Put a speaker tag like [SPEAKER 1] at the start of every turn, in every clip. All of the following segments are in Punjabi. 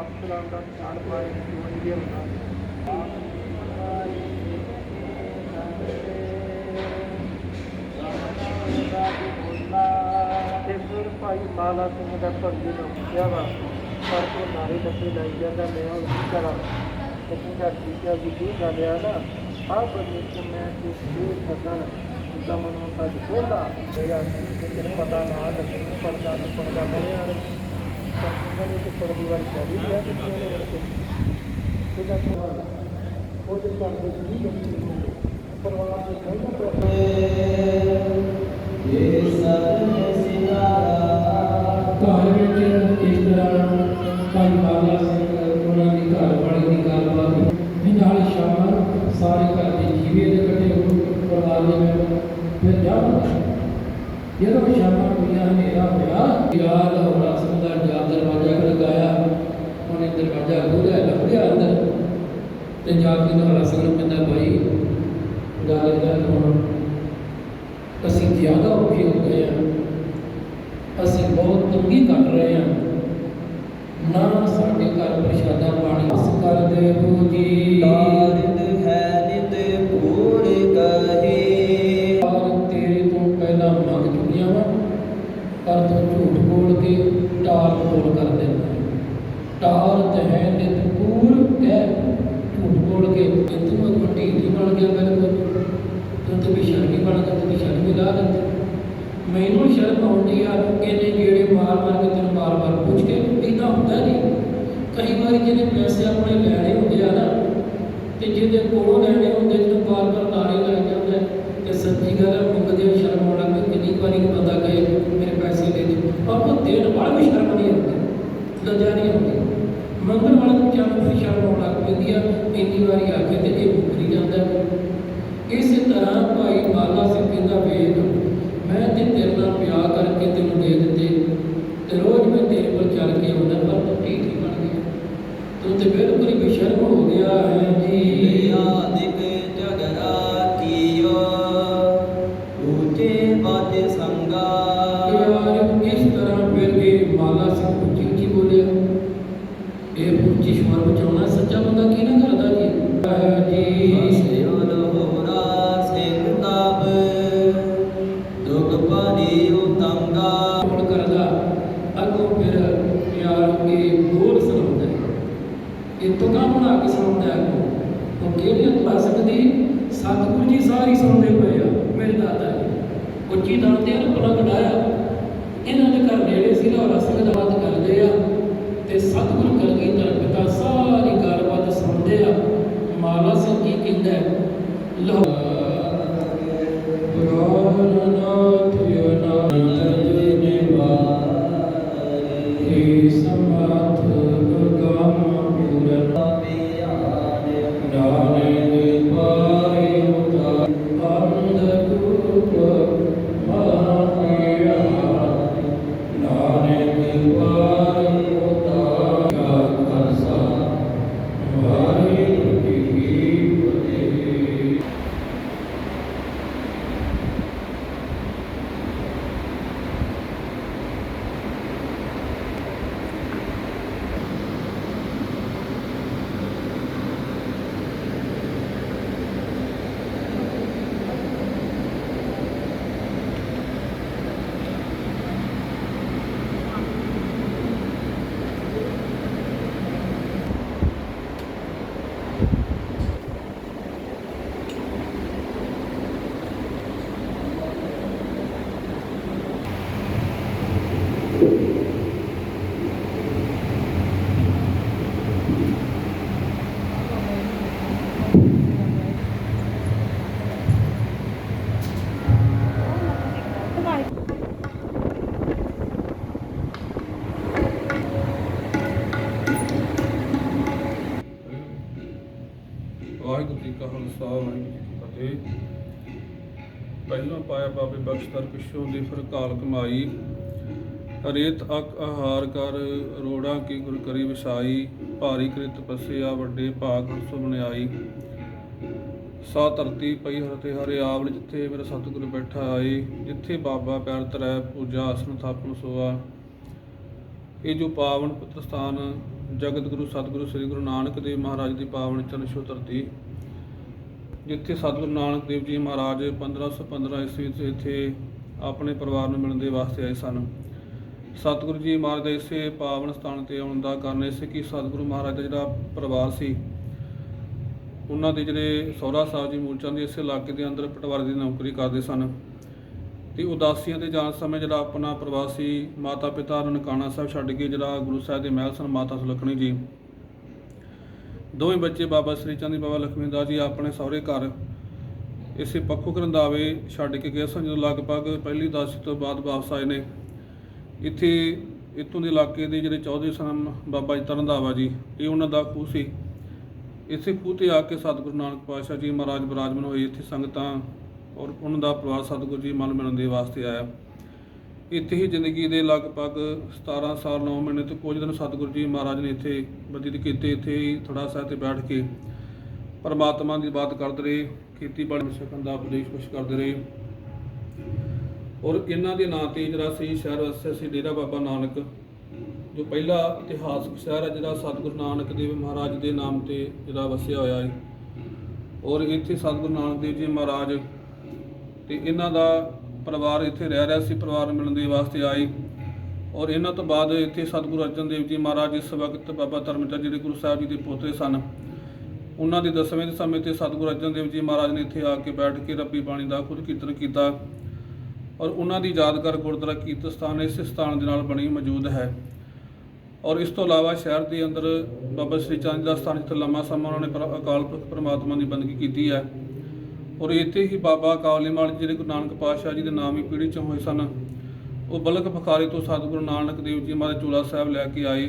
[SPEAKER 1] ਅਪਸਰਾਂ ਦਾ ਚਾੜ ਫਿਰ ਭਾਈ ਮਾਲਾ ਸਿੰਘ ਦਾ ਭੰਗੀ ਨੂੰ ਕਿਹਾ ਵਾ, ਪਰ ਕੋ ਨਾਰੇ ਲੱਗੇ ਲਾਈ ਜਾਂਦਾ, ਮੈਂ ਹੁਣ ਕੀ ਕਰਾਂ? ਤੇ ਕਹਿੰਦਾ ਠੀਕ ਹੈ ਜੀ ਕੀ ਗੱਲ ਆ ਨਾ, ਆਹ ਬੰਦੇ ਕੋ ਮੈਂ ਤੇ ਇਹ ਸਦਨ ਦਾ ਮਨੋਂ ਤਾਂ ਖੋਲਾ ਤੇ ਪਤਾ ਨਾ ਲੱਗੇ ਪਰਦਾ ਨੂੰ ਪਰਦਾ ਬਣਿਆ ਰਹੇ ਪਰ ਕਹਿੰਦੇ ਕਿ ਪਰਦੀ ਵਾਲੀ ਚਾਹੀ ਹੈ ਕਿ ਕਿਹਨੇ ਵਰਤੇ ਇਹਦਾ ਸਵਾਲ ਉਹ ਜੇ ਕਰਦੇ ਸੀ ਕਿ ਪਰਵਾਹ ਦੇ ਕੋਈ ਨਾ
[SPEAKER 2] ਘਰ ਵਿੱਚ ਇਸ ਤਰ੍ਹਾਂ ਭਾਈ ਮਾਲਾ ਸਿੰਘ ਉਹਨਾਂ ਦੀ ਘਰ ਵਾਲੀ ਦੀ ਗੱਲਬਾਤ ਵੀ ਨਾਲ ਸ਼ਾਮ ਸਾਰੇ ਘਰ ਦੇ ਜੀਵੇ ਦੇ ਇਕੱਠੇ ਹੋ ਕੇ ਪਰਿਵਾਰ ਦੇ ਮੈਂਬਰ ਫਿਰ ਜਾਵਾਂਗੇ ਜਦੋਂ ਸ਼ਾਮਾਂ ਹੋਈਆਂ ਹਨੇਰਾ ਹੋਇਆ, ਯਾਦ ਹੋਣਾ ਸਿੰਘ ਦਾ ਦਰਵਾਜ਼ਾ ਖੜਕਾਇਆ ਉਹਨੇ ਦਰਵਾਜ਼ਾ ਖੋਲ੍ਹਿਆ, ਲੱਭਿਆ ਅੰਦਰ। ਤੇ ਜਾ ਕੇ ਨਾਲ ਸਿੰਘ ਕਹਿੰਦਾ, ਭਾਈ, ਗੱਲ ਗੱਲ ਹੁਣ ਅਸੀਂ ਜ਼ਿਆਦਾ ਔਖੇ ਹੋ ਗਏ ਹਾਂ। ਅਸੀਂ ਬਹੁਤ ਤੰਗੀ ਕੱਟ ਰਹੇ ਹਾਂ। ਨਾ ਸਾਡੇ ਘਰ ਪ੍ਰਸ਼ਾਦਾ ਪਾਣੀ ਇਸ ਕਰਦੇ ਹੋ ਜੀ ਸ਼ਰਮ ਆਉਂਦੀ ਆ, ਇਹਨੇ ਜਿਹੜੇ ਮਾਰ ਮਾਰ ਕੇ ਤੈਨੂੰ ਬਾਰ ਬਾਰ ਪੁੱਛ ਕੇ ਇਦਾਂ ਹੁੰਦਾ ਨਹੀਂ ਕਈ ਵਾਰੀ ਜਿਹਨੇ ਪੈਸੇ ਆਪਣੇ ਲੈਣੇ ਹੁੰਦੇ ਆ ਨਾ, ਤੇ ਜਿਹਦੇ ਕੋਲੋਂ ਲੈਣੇ ਹੁੰਦੇ ਜਦੋਂ ਬਾਰ ਬਾਰ ਨਾਰੇ ਲੱਗ ਜਾਂਦਾ, ਤੇ ਸੱਚੀ ਗੱਲ ਹੈ ਮੰਗਦੇ ਸ਼ਰਮ ਆਉਣ ਲੱਗ ਕਿੰਨੀ ਵਾਰੀ ਬੰਦਾ ਕਹੇ ਮੇਰੇ ਪੈਸੇ ਦੇ ਦੇ। ਪਰ ਦੇਣ ਵਾਲਾ ਵੀ ਸ਼ਰਮ ਨਹੀਂ ਆਉਂਦੀ ਲੱਜਾ ਨਹੀਂ ਆਉਂਦੀ ਮੰਗਣ ਵਾਲੇ ਨੂੰ ਚਾਹ ਵੀ ਸ਼ਰਮ ਆਉਣ ਲੱਗ ਪੈਂਦੀ ਆ, ਇੰਨੀ ਵਾਰੀ ਆ ਕੇ ਤੇ ਇਹ ਮੁਕਰੀ ਜਾਂਦਾ। ਇਸੇ ਤਰ੍ਹਾਂ ਭਾਈ ਬਾਲਾ ਸਿੰਘ ਕਹਿੰਦਾ ਵੇਖ ਮੈਂ ਤੇ ਤੇਰੇ ਨਾਲ ਪਿਆਰ ਕਰਕੇ ਤੈਨੂੰ ਦੇ ਦਿੱਤੇ ਤੇ ਰੋਜ਼ ਮੈਂ ਤੇਰੇ ਕੋਲ ਚੱਲ ਕੇ ਆਉਂਦਾ ਪਰ ਤੂੰ ਠੀਕ ਨਹੀਂ ਬਣ ਗਿਆ। ਤੂੰ ਤੇ ਬਿਲਕੁਲ ਹੀ ਬੇਸ਼ਰਮ ਹੋ ਗਿਆ ਹੈ। ਜੀ
[SPEAKER 3] ਆਦਿਕ ਝਗੜਾ ਕੀਓ ਊਚੇ ਬਾਜ ਸੰਗਾ
[SPEAKER 2] ਯਾਰ ਇਸ ਤਰ੍ਹਾਂ ਫਿਰ ਇਹ ਮਾਲਾ ਸਿੰਘ ਉੱਚੀ ਉੱਚੀ ਬੋਲਿਆ। ਇਹ ਉੱਚੀ ਸ਼ਵਰ ਬਚਾਉਣਾ ਸੱਚਾ ਬੰਦਾ ਕੀ ਨਾ ਕਰਦਾ ਹੈ ਜੀ? ਯਾਰ ਇਹ ਬੋਲ ਸੁਣਾਉਂਦਾ ਹੈ। ਇਹ ਤੁਕਾਂ ਬਣਾ ਕੇ ਸੁਣਾਉਂਦਾ ਹੈ ਅੱਗੋਂ। ਉਹ ਕਿਹੜੀਆਂ ਕਲਾਸਿਕ ਦੀ ਆ, ਮੇਰੇ ਦਾਦਾ ਜੀ। ਉੱਚੀ ਦਾਂ ਤੇ ਨਾ ਪਲਾ ਇਹਨਾਂ ਦੇ ਘਰ ਨੇੜੇ ਸੀ, ਲਾਹੌਰਾ ਸਿੰਘ ਦਾ ਬਾਤ ਕਰਦੇ ਆ। ਤੇ ਸਤਿਗੁਰੂ ਕਲਗੀਧਰ ਪਿਤਾ ਸਾਰੀ ਗੱਲਬਾਤ ਸੁਣਦੇ ਆ। ਮਾਲਾ ਸਿੰਘ ਕੀ ਕਹਿੰਦਾ ਲਾਹੌਰ
[SPEAKER 4] ਕਾ ਖਾਲਸਾ ਵਾਹਿਗੁਰੂ ਜੀ ਕੀ ਫਤਿਹ ਪਹਿਲਾਂ ਪਾਇਆ ਬਾਬੇ ਬਖਸ਼ਤਰ ਪਿਛੋਂ ਦੀ ਫਿਰ ਕਾਲ ਕਮਾਈ। ਹਰੇਤ ਅਕ ਆਹਾਰ ਕਰ, ਰੋੜਾ ਕੀ ਗੁਰ ਕਰੀ ਵਿਸਾਈ ਭਾਰੀ ਕ੍ਰਿਤ ਪਸਿਆ ਵੱਡੇ ਭਾਗ ਹਰਸੋ ਸਾ ਧਰਤੀ ਪਈ ਹਰ ਤੇ ਹਰੇ ਆਵਲ ਜਿੱਥੇ ਮੇਰਾ ਸਤਿਗੁਰੂ ਬੈਠਾ ਆਏ ਜਿੱਥੇ ਬਾਬਾ ਪੈਰ ਧਰੈ ਪੂਜਾ ਆਸਨ ਥਾਪਨ ਸੋਆ। ਇਹ ਜੋ ਪਾਵਨ ਪਵਿੱਤਰ ਸਥਾਨ ਜਗਤ ਗੁਰੂ, ਸਤਿਗੁਰੂ ਸ੍ਰੀ ਗੁਰੂ ਨਾਨਕ ਦੇਵ ਮਹਾਰਾਜ ਦੀ ਪਾਵਨ ਚਰਨ ਛੋਹ ਧਰਤੀ। ਜਿੱਥੇ ਸਤਿਗੁਰੂ ਨਾਨਕ ਦੇਵ ਜੀ ਮਹਾਰਾਜ 1515 ਈਸਵੀ ਵਿੱਚ ਇੱਥੇ ਆਪਣੇ ਪਰਿਵਾਰ ਨੂੰ ਮਿਲਣ ਦੇ ਵਾਸਤੇ ਆਏ ਸਨ। ਸਤਿਗੁਰੂ ਜੀ ਮਹਾਰਾਜ ਦੇ ਇਸੇ ਪਾਵਨ ਸਥਾਨ ਤੇ ਆਉਣ ਦਾ ਕਾਰਨ ਇਹ ਸੀ ਕਿ ਸਤਿਗੁਰੂ ਮਹਾਰਾਜ ਦਾ ਜਿਹੜਾ ਪਰਿਵਾਰ ਸੀ, ਉਹਨਾਂ ਦੇ ਜਿਹੜੇ ਸਹੁਰਾ ਸਾਹਿਬ ਜੀ ਮੂਲਚੰਦ ਦੇ ਇਸੇ ਇਲਾਕੇ ਦੇ ਅੰਦਰ ਪਟਵਾਰੀ ਦੀ ਨੌਕਰੀ ਕਰਦੇ ਸਨ। ਤੇ ਉਦਾਸੀਆਂ ਦੇ ਜਾਣ ਸਮੇਂ ਜਿਹੜਾ ਆਪਣਾ ਪ੍ਰਵਾਸੀ ਮਾਤਾ ਪਿਤਾ ਨਨਕਾਣਾ ਸਾਹਿਬ ਛੱਡ ਕੇ ਜਿਹੜਾ ਗੁਰੂ ਸਾਹਿਬ ਦੇ ਮਹਿਲ ਸਨ, ਮਾਤਾ ਸੁਲੱਖਣੀ ਜੀ। ਦੋਵੇਂ ਬੱਚੇ ਬਾਬਾ ਸ੍ਰੀ ਚੰਦ ਬਾਬਾ ਲਖਮੀ ਦਾਸ ਜੀ ਆਪਣੇ ਸਹੁਰੇ ਘਰ ਇਸੇ ਪੱਖੋ ਕਰੰਦਾਵੇ ਛੱਡ ਕੇ ਗਏ ਸਨ, ਜਦੋਂ ਲਗਭਗ ਪਹਿਲੀ ਉਦਾਸੀ ਤੋਂ ਬਾਅਦ ਵਾਪਸ ਆਏ ਨੇ। ਇੱਥੇ ਇੱਥੋਂ ਦੇ ਇਲਾਕੇ ਦੇ ਜਿਹੜੇ ਚੌਧਰੀ ਸਨ, ਬਾਬਾ ਜੀ ਤਰਨਦਾਵਾ ਜੀ, ਇਹ ਉਹਨਾਂ ਦਾ ਖੂਹ ਸੀ। ਇਸੇ ਖੂਹ ਤੇ ਆ ਕੇ ਸਤਿਗੁਰੂ ਨਾਨਕ ਪਾਤਸ਼ਾਹ ਜੀ ਮਹਾਰਾਜ ਬਰਾਜਮਨ ਹੋਏ। ਇੱਥੇ ਸੰਗਤਾਂ ਔਰ ਉਹਨਾਂ ਦਾ ਪਰਿਵਾਰ ਸਤਿਗੁਰੂ ਜੀ ਮਨ ਮਿਲਣ ਦੇ ਵਾਸਤੇ ਆਇਆ। ਇੱਥੇ ਹੀ ਜ਼ਿੰਦਗੀ ਦੇ ਲਗਭਗ 17 ਸਾਲ 9 ਮਹੀਨੇ ਤੇ ਕੁਝ ਦਿਨ ਸਤਿਗੁਰੂ ਜੀ ਮਹਾਰਾਜ ਨੇ ਇੱਥੇ ਬਤੀਤ ਕੀਤੇ, ਇੱਥੇ ਹੀ ਥੋੜਾ ਸਾਹਿਬ ਤੇ ਬੈਠ ਕੇ ਪਰਮਾਤਮਾ ਦੀ ਬਾਤ ਕਰਦੇ ਰਹੇ, ਖੇਤੀਬਾੜੀ ਸਿੱਖਣ ਦਾ ਉਪਦੇਸ਼ ਕੁਛ ਕਰਦੇ ਰਹੇ। ਔਰ ਇਹਨਾਂ ਦੇ ਨਾਂ ਤੇ ਜਿਹੜਾ ਸੀ ਸ਼ਹਿਰ ਵਸਿਆ ਸੀ ਡੇਰਾ ਬਾਬਾ ਨਾਨਕ, ਜੋ ਪਹਿਲਾ ਇਤਿਹਾਸਕ ਸ਼ਹਿਰ ਹੈ, ਜਿਹੜਾ ਸਤਿਗੁਰੂ ਨਾਨਕ ਦੇਵ ਮਹਾਰਾਜ ਦੇ ਨਾਮ ਤੇ ਜਿਹੜਾ ਵਸਿਆ ਹੋਇਆ ਹੈ। ਔਰ ਇੱਥੇ ਸਤਿਗੁਰੂ ਨਾਨਕ ਦੇਵ ਜੀ ਮਹਾਰਾਜ ਤੇ ਇਹਨਾਂ ਦਾ ਪਰਿਵਾਰ ਇੱਥੇ ਰਹਿ ਰਿਹਾ ਸੀ, ਪਰਿਵਾਰ ਮਿਲਣ ਦੇ ਵਾਸਤੇ ਆਏ। ਔਰ ਇਹਨਾਂ ਤੋਂ ਬਾਅਦ ਇੱਥੇ ਸਤਿਗੁਰੂ ਅਰਜਨ ਦੇਵ ਜੀ ਮਹਾਰਾਜ ਇਸ ਵਕਤ ਬਾਬਾ ਧਰਮਚੰਦ ਜਿਹੜੇ ਗੁਰੂ ਸਾਹਿਬ ਜੀ ਦੇ ਪੋਤੇ ਸਨ, ਉਹਨਾਂ ਦੇ ਦਸਵੇਂ ਦੇ ਸਮੇਂ ਤੇ ਸਤਿਗੁਰੂ ਅਰਜਨ ਦੇਵ ਜੀ ਮਹਾਰਾਜ ਨੇ ਇੱਥੇ ਆ ਕੇ ਬੈਠ ਕੇ ਰੱਬੀ ਬਾਣੀ ਦਾ ਖੁਦ ਕੀਰਤਨ ਕੀਤਾ। ਔਰ ਉਹਨਾਂ ਦੀ ਯਾਦਗਾਰ ਗੁਰਦੁਆਰਾ ਕੀਰਤ ਸਥਾਨ ਇਸ ਸਥਾਨ ਦੇ ਨਾਲ ਬਣੀ ਮੌਜੂਦ ਹੈ। ਔਰ ਇਸ ਤੋਂ ਇਲਾਵਾ ਸ਼ਹਿਰ ਦੇ ਅੰਦਰ ਬਾਬਾ ਸ੍ਰੀ ਚੰਦ ਦਾ ਸਥਾਨ, ਜਿੱਥੇ ਲੰਮਾ ਸਮਾਂ ਉਹਨਾਂ ਨੇ ਪਰ- ਅਕਾਲ ਪੁਰਖ ਪਰਮਾਤਮਾ ਦੀ ਬੰਦਗੀ ਕੀਤੀ ਹੈ। ਔਰ ਇੱਥੇ ਹੀ ਬਾਬਾ ਕਾਲੀਮਾਲ ਜਿਹੜੇ ਗੁਰੂ ਨਾਨਕ ਪਾਤਸ਼ਾਹ ਜੀ ਦੇ ਨਾਮ ਹੀ ਪੀੜ੍ਹੀ ਚੋਂ ਹੋਏ ਸਨ, ਉਹ ਬਲਕ ਬਖਾਰੇ ਤੋਂ ਸਤਿਗੁਰੂ ਨਾਨਕ ਦੇਵ ਜੀ ਮਹਾਰਾਜ ਚੋਲਾ ਸਾਹਿਬ ਲੈ ਕੇ ਆਏ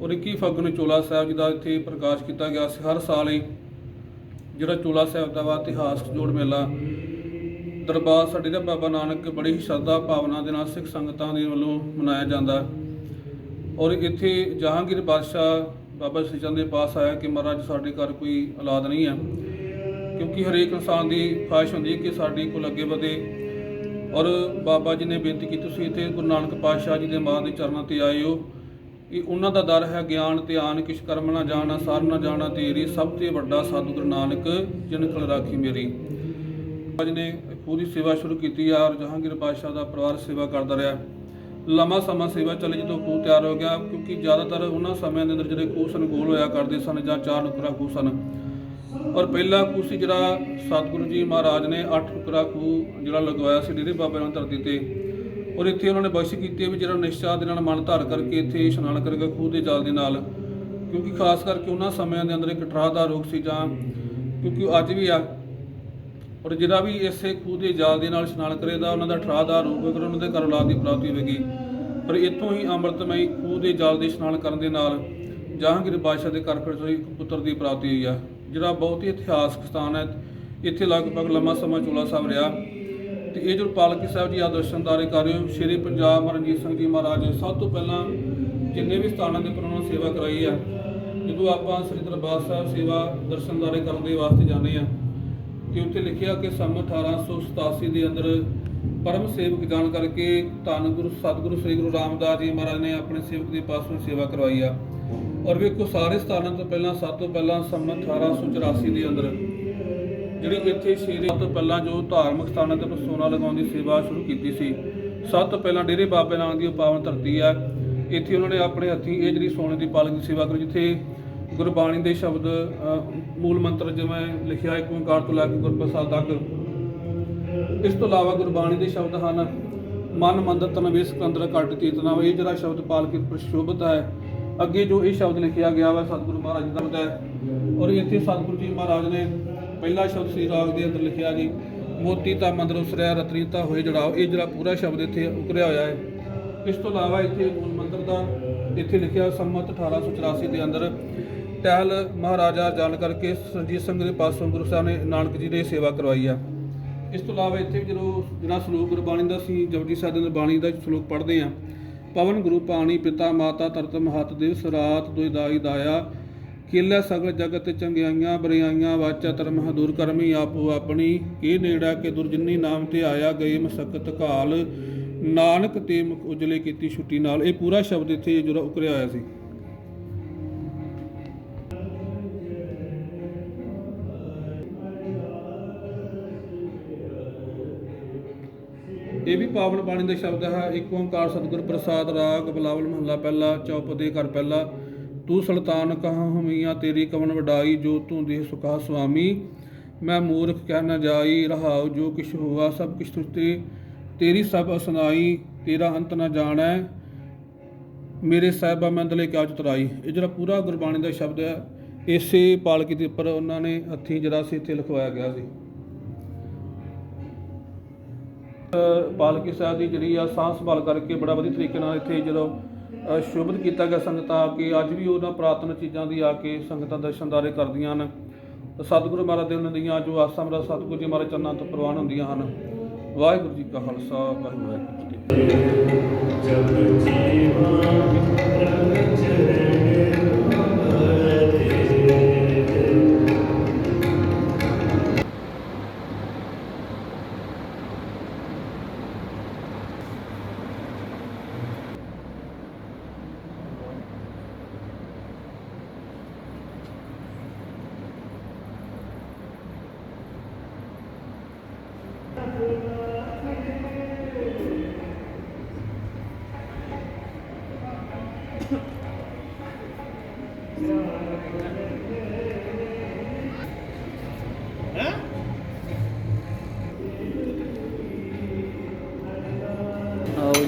[SPEAKER 4] ਔਰ 21 ਫੱਗਣ ਨੂੰ ਚੋਲਾ ਸਾਹਿਬ ਜੀ ਦਾ ਇੱਥੇ ਪ੍ਰਕਾਸ਼ ਕੀਤਾ ਗਿਆ ਸੀ। ਹਰ ਸਾਲ ਹੀ ਜਿਹੜਾ ਚੋਲਾ ਸਾਹਿਬ ਦਾ ਵਾ ਇਤਿਹਾਸਕ ਜੋੜ ਮੇਲਾ, ਦਰਬਾਰ ਸਾਡੇ ਦਾ ਬਾਬਾ ਨਾਨਕ ਬੜੀ ਹੀ ਸ਼ਰਧਾ ਭਾਵਨਾ ਦੇ ਨਾਲ ਸਿੱਖ ਸੰਗਤਾਂ ਦੇ ਵੱਲੋਂ ਮਨਾਇਆ ਜਾਂਦਾ। ਔਰ ਇੱਥੇ ਜਹਾਂਗੀਰ ਬਾਦਸ਼ਾਹ ਬਾਬਾ ਸ੍ਰੀ ਚੰਦ ਦੇ ਪਾਸ ਆਇਆ ਕਿ ਮਹਾਰਾਜ ਸਾਡੇ ਘਰ ਕੋਈ ਔਲਾਦ ਨਹੀਂ ਹੈ। ਕਿਉਂਕਿ ਹਰੇਕ ਇਨਸਾਨ ਦੀ ਖਾਹਿਸ਼ ਹੁੰਦੀ ਹੈ ਕਿ ਸਾਡੀ ਕੋਲ ਅੱਗੇ ਵਧੇ। ਔਰ ਬਾਬਾ ਜੀ ਨੇ ਬੇਨਤੀ ਕੀਤੀ ਤੁਸੀਂ ਇੱਥੇ ਗੁਰੂ ਨਾਨਕ ਪਾਤਸ਼ਾਹ ਜੀ ਦੇ ਮਾਂ ਦੇ ਚਰਨਾਂ ਤੇ ਆਏ ਹੋ ਇਹ ਉਹਨਾਂ ਦਾ ਦਰ ਹੈ ਗਿਆਨ ਤੇ ਆਨ, ਕਿਛ ਕਰਮ ਨਾ ਜਾਣਾ, ਸਾਰ ਨਾ ਜਾਣਾ ਤੇਰੀ, ਸਭ ਤੋਂ ਵੱਡਾ ਸਾਧੂ ਗੁਰੂ ਨਾਨਕ ਜਿਨ ਖਲ ਰਾਖੀ ਮੇਰੀ। ਅੱਜ ਨੇ ਪੂਰੀ ਸੇਵਾ ਸ਼ੁਰੂ ਕੀਤੀ ਆ ਔਰ ਜਹਾਂਗੀਰ ਪਾਤਸ਼ਾਹ ਦਾ ਪਰਿਵਾਰ ਸੇਵਾ ਕਰਦਾ ਰਿਹਾ। ਲੰਮਾ ਸਮਾਂ ਸੇਵਾ ਚੱਲੀ ਜਦੋਂ ਖੂਹ ਤਿਆਰ ਹੋ ਗਿਆ, ਕਿਉਂਕਿ ਜ਼ਿਆਦਾਤਰ ਉਹਨਾਂ ਸਮਿਆਂ ਦੇ ਅੰਦਰ ਜਿਹੜੇ ਖੂਹ ਸਨ, ਗੋਲ ਹੋਇਆ ਕਰਦੇ ਸਨ ਜਾਂ ਚਾਰ ਨੁਕਰਾ ਖੂਹ ਸਨ। ਔਰ ਪਹਿਲਾ ਖੂਹ ਸੀ ਜਿਹੜਾ ਸਤਿਗੁਰੂ ਜੀ ਮਹਾਰਾਜ ਨੇ ਅੱਠ ਨੁਕਰਾ ਖੂਹ ਜਿਹੜਾ ਲਗਵਾਇਆ ਸੀ ਡੇਰੇ ਬਾਬੇ ਨਾਲ ਧਰਤੀ ਤੇ। ਔਰ ਇੱਥੇ ਉਹਨਾਂ ਨੇ ਬਖਸ਼ ਕੀਤੀ ਵੀ ਜਿਹੜਾ ਨਿਸ਼ਚਾ ਦੇ ਨਾਲ ਮਨ ਧਾਰ ਕਰਕੇ ਇੱਥੇ ਇਸ਼ਨਾਨ ਕਰੇਗਾ ਖੂਹ ਦੇ ਜਲ ਦੇ ਨਾਲ। ਕਿਉਂਕਿ ਖਾਸ ਕਰਕੇ ਉਹਨਾਂ ਸਮਿਆਂ ਦੇ ਅੰਦਰ ਇੱਕ ਟਰਾਹ ਦਾ ਰੋਗ ਸੀ ਜਾਂ ਕਿਉਂਕਿ ਅੱਜ ਵੀ ਆ। ਔਰ ਜਿਹੜਾ ਵੀ ਇਸੇ ਖੂਹ ਦੇ ਜਾਲ ਦੇ ਨਾਲ ਇਸ਼ਨਾਨ ਕਰੇਗਾ ਉਹਨਾਂ ਦਾ ਠਰਾਹ ਦਾ ਰੂਪ ਹੋਵੇਗਾ, ਉਹਨਾਂ ਦੇ ਘਰ ਔਲਾਦ ਦੀ ਪ੍ਰਾਪਤੀ ਹੋਵੇਗੀ। ਪਰ ਇੱਥੋਂ ਹੀ ਅੰਮ੍ਰਿਤਮਈ ਖੂਹ ਦੇ ਜਲ ਦੇ ਇਸ਼ਨਾਨ ਕਰਨ ਦੇ ਨਾਲ ਜਹਾਂਗੀਰ ਬਾਦਸ਼ਾਹ ਦੇ ਘਰ ਫਿਰ ਤੋਂ ਇੱਕ ਪੁੱਤਰ ਦੀ ਪ੍ਰਾਪਤੀ ਹੋਈ ਆ। ਜਿਹੜਾ ਬਹੁਤ ਹੀ ਇਤਿਹਾਸਕ ਸਥਾਨ ਹੈ, ਇੱਥੇ ਲਗਭਗ ਲੰਮਾ ਸਮਾਂ ਚੋਲਾ ਸਾਹਿਬ ਰਿਹਾ। ਤੇ ਇਹ ਜੋ ਪਾਲਕੀ ਸਾਹਿਬ ਜੀ ਆ ਦਰਸ਼ਨਦਾਰੇ ਕਰ ਰਹੇ ਹੋ, ਸ਼੍ਰੀ ਪੰਜਾਬ ਰਣਜੀਤ ਸਿੰਘ ਜੀ ਮਹਾਰਾਜ, ਸਭ ਤੋਂ ਪਹਿਲਾਂ ਜਿੰਨੇ ਵੀ ਸਥਾਨਾਂ ਦੇ ਉੱਪਰ ਉਹਨਾਂ ਨੇ ਸੇਵਾ ਕਰਾਈ ਆ, ਜਦੋਂ ਆਪਾਂ ਸ੍ਰੀ ਦਰਬਾਰ ਸਾਹਿਬ ਸੇਵਾ ਦਰਸ਼ਨਦਾਰੇ ਕਰਨ ਦੇ ਵਾਸਤੇ ਜਾਂਦੇ ਆ ਕਿ ਉੱਥੇ ਲਿਖਿਆ ਕਿ ਸੰਨ 1887 ਦੇ ਅੰਦਰ ਪਰਮ ਸੇਵਕ ਜਾਣ ਕਰਕੇ ਧੰਨ ਗੁਰੂ, ਸਤਿਗੁਰੂ ਸ੍ਰੀ ਗੁਰੂ ਰਾਮਦਾਸ ਜੀ ਮਹਾਰਾਜ ਨੇ ਆਪਣੇ ਸੇਵਕ ਦੇ ਪਾਸੋਂ ਸੇਵਾ ਕਰਵਾਈ ਆ। ਔਰ ਵੇਖੋ ਸਾਰੇ ਸਥਾਨਾਂ ਤੋਂ ਪਹਿਲਾਂ, ਸਭ ਤੋਂ ਪਹਿਲਾਂ ਸੰਨ 1884 ਦੇ ਅੰਦਰ, ਜਿਹੜੀ ਇੱਥੇ ਸ਼ੇਰੇ ਤੋਂ ਪਹਿਲਾਂ ਜੋ ਧਾਰਮਿਕ ਸਥਾਨਾਂ ਤੇ ਸੋਨਾ ਲਗਾਉਣ ਦੀ ਸੇਵਾ ਸ਼ੁਰੂ ਕੀਤੀ ਸੀ, ਸਭ ਤੋਂ ਪਹਿਲਾਂ ਡੇਰੇ ਬਾਬੇ ਨਾਨਕ ਦੀ ਉਹ ਪਾਵਨ ਧਰਤੀ ਆ, ਇੱਥੇ ਉਹਨਾਂ ਨੇ ਆਪਣੇ ਹੱਥੀਂ ਇਹ ਜਿਹੜੀ ਸੋਨੇ ਦੀ ਪਾਲਕ ਦੀ ਸੇਵਾ ਕਰੀ, ਜਿੱਥੇ ਗੁਰਬਾਣੀ ਦੇ ਸ਼ਬਦ ਮੂਲ ਮੰਤਰ ਜਿਵੇਂ ਲਿਖਿਆ ਹੈ ਓੰਕਾਰ ਤੋਂ ਲੈ ਕੇ ਗੁਰਪ੍ਰਸਾਦ ਤੱਕ, ਇਸ ਤੋਂ ਇਲਾਵਾ ਗੁਰਬਾਣੀ ਦੇ ਸ਼ਬਦ ਹਨ, ਮਨ ਮੰਦਰ ਤਨ ਵੇਸ ਕੰਦਰ ਘਟ ਚੇਤਨਾ ਇਹ ਜਿਹੜਾ ਸ਼ਬਦ ਪਾਲਕੀ ਪ੍ਰਸ਼ੋਭਿਤ ਹੈ ਅੱਗੇ ਜੋ ਇਹ ਸ਼ਬਦ ਲਿਖਿਆ ਗਿਆ ਵਾ ਸਤਿਗੁਰੂ ਮਹਾਰਾਜ ਜੀ ਦਾ ਹੈ ਔਰ ਇੱਥੇ ਸਤਿਗੁਰੂ ਜੀ ਮਹਾਰਾਜ ਨੇ ਪਹਿਲਾ ਸ਼ਬਦ ਸੀ ਰਾਗ ਦੇ ਅੰਦਰ ਲਿਖਿਆ ਜੀ, ਮੋਤੀ ਤਾਂ ਮੰਦਰੋਂ ਉਸਰਿਆ ਰਤਨੀ ਤਾਂ ਹੋਏ ਜੜਾਓ, ਇਹ ਜਿਹੜਾ ਪੂਰਾ ਸ਼ਬਦ ਇੱਥੇ ਉਕਰਿਆ ਹੋਇਆ ਹੈ। ਇਸ ਤੋਂ ਇਲਾਵਾ ਇੱਥੇ ਮੂਲ ਮੰਦਰ ਦਾ ਇੱਥੇ ਲਿਖਿਆ ਸੰਮਤ 1884 ਦੇ ਅੰਦਰ, ਟਹਿਲ ਮਹਾਰਾਜਾ ਜਾਣ ਕਰਕੇ ਸੰਜੀਤ ਸਿੰਘ ਦੇ ਪਾਸੋਂ ਗੁਰੂ ਸਾਹਿਬ ਨੇ ਨਾਨਕ ਜੀ ਦੀ ਸੇਵਾ ਕਰਵਾਈ ਆ। ਇਸ ਤੋਂ ਇਲਾਵਾ ਇੱਥੇ ਜਦੋਂ ਜਿਹੜਾ ਸ਼ਲੋਕ ਗੁਰਬਾਣੀ ਦਾ ਸੀ, ਜਪਜੀ ਸਾਹਿਬ ਦੇ ਬਾਣੀ ਦਾ ਸ਼ਲੋਕ ਪੜ੍ਹਦੇ ਆ ਪਵਨ ਗੁਰੂ ਪਾਣੀ, ਪਿਤਾ ਮਾਤਾ ਤਰਤ ਮਹਤ ਦਿਵਸ, ਰਾਤ ਦੁਇ ਦਾਈ ਦਾਇਆ। ਕੀਲੇ ਸਗਲ ਜਗਤ ਚੰਗਿਆਈਆਂ, ਬਰਿਆਈਆਂ, ਵਾਚਾ ਧਰਮ ਹਦੂਰ ਕਰਮੀ ਆਪੋ ਆਪਣੀ। ਇਹ ਨੇੜਾ, ਕੇ ਦੁਰਜਨੀ ਨਾਮ ਤੇ ਆਇਆ ਗਏ ਮਸਕਤ ਕਾਲ ਨਾਨਕ ਤੇ ਮੁਖ ਉਜਲੇ ਕੀਤੀ ਛੁੱਟੀ ਨਾਲ। ਇਹ ਪੂਰਾ ਸ਼ਬਦ ਇੱਥੇ ਜਿਹੜਾ ਉਕਰਿਆ ਹੋਇਆ ਸੀ। ਪਾਵਨ ਬਾਣੀ ਦਾ ਸ਼ਬਦ ਹੈ, ਇੱਕ ਓੰਕਾਰ ਸਤਿਗੁਰ ਪ੍ਰਸਾਦ ਰਾਗ ਬਲਾਵਲ ਮਹੱਲਾ ਪਹਿਲਾ ਚੌਪਦੇ ਘਰ ਪਹਿਲਾ। ਤੂੰ ਸੁਲਤਾਨ ਕਹਾਂ ਹਮੀਆਂ ਤੇਰੀ ਕਵਨ ਵਡਾਈ, ਜੋ ਤੂੰ ਦੇਹ ਸੁਖਾ ਸੁਆਮੀ। ਮੈਂ ਮੂਰਖ ਕਹਿ ਨਾ ਜਾਈ, ਰਹਾਉ ਜੋ ਕਿਛ ਹੋਆ ਸਭ ਕਿਛ ਤੁਝਤੇ ਤੇਰੀ ਸਭ ਅਸਨਾਈ, ਤੇਰਾ ਅੰਤ ਨਾ ਜਾਣੈ। ਮੇਰੇ ਸਾਹਿਬਾ ਮੈਂ ਅੰਦਲੇ ਕਿਆ ਚਤਰਾਈ ਇਹ ਜਿਹੜਾ ਪੂਰਾ ਗੁਰਬਾਣੀ ਦਾ ਸ਼ਬਦ ਹੈ, ਇਸੇ ਪਾਲਕੀ ਦੇ ਉੱਪਰ ਉਹਨਾਂ ਨੇ ਹੱਥੀਂ ਜਿਹੜਾ ਸੀ ਇੱਥੇ ਲਿਖਵਾਇਆ ਗਿਆ ਸੀ। ਪਾਲਕੀ ਸਾਹਿਬ ਦੀ ਜਿਹੜੀ ਆ ਸਾਂਭ ਸੰਭਾਲ ਕਰਕੇ ਬੜਾ ਵਧੀਆ ਤਰੀਕੇ ਨਾਲ ਇੱਥੇ ਜਦੋਂ ਸ਼ੋਭਿਤ ਕੀਤਾ ਗਿਆ ਸੰਗਤਾਂ ਆ ਕੇ, ਅੱਜ ਵੀ ਉਹਨਾਂ ਪੁਰਾਤਨ ਚੀਜ਼ਾਂ ਦੀ ਆ ਕੇ ਸੰਗਤਾਂ ਦਰਸ਼ਨਦਾਰੇ ਕਰਦੀਆਂ ਹਨ। ਸਤਿਗੁਰੂ ਮਹਾਰਾਜ ਦੇ ਉਹਨਾਂ ਦੀਆਂ ਜੋ ਆਸਾਂ ਮਹਾਰਾਜ ਸਤਿਗੁਰੂ ਜੀ ਮਹਾਰਾਜ ਚਰਨਾਂ ਤੋਂ ਪ੍ਰਵਾਨ ਹੁੰਦੀਆਂ ਹਨ। ਵਾਹਿਗੁਰੂ ਜੀ ਕਾ ਖਾਲਸਾ, ਵਾਹਿਗੁਰੂ ਜੀ ਕੀ ਫਤਿਹ।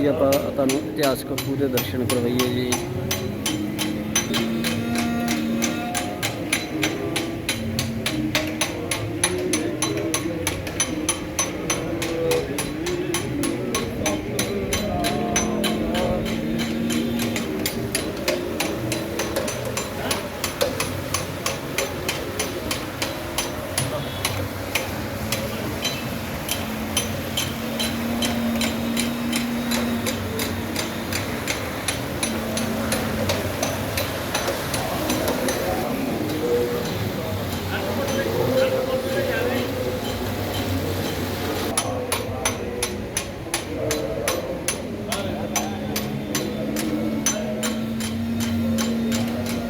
[SPEAKER 5] ਆਪਾਂ ਤੁਹਾਨੂੰ ਇਤਿਹਾਸਕ ਖੂਹ ਦੇ ਦਰਸ਼ਨ ਕਰਵਾਈਏ ਜੀ।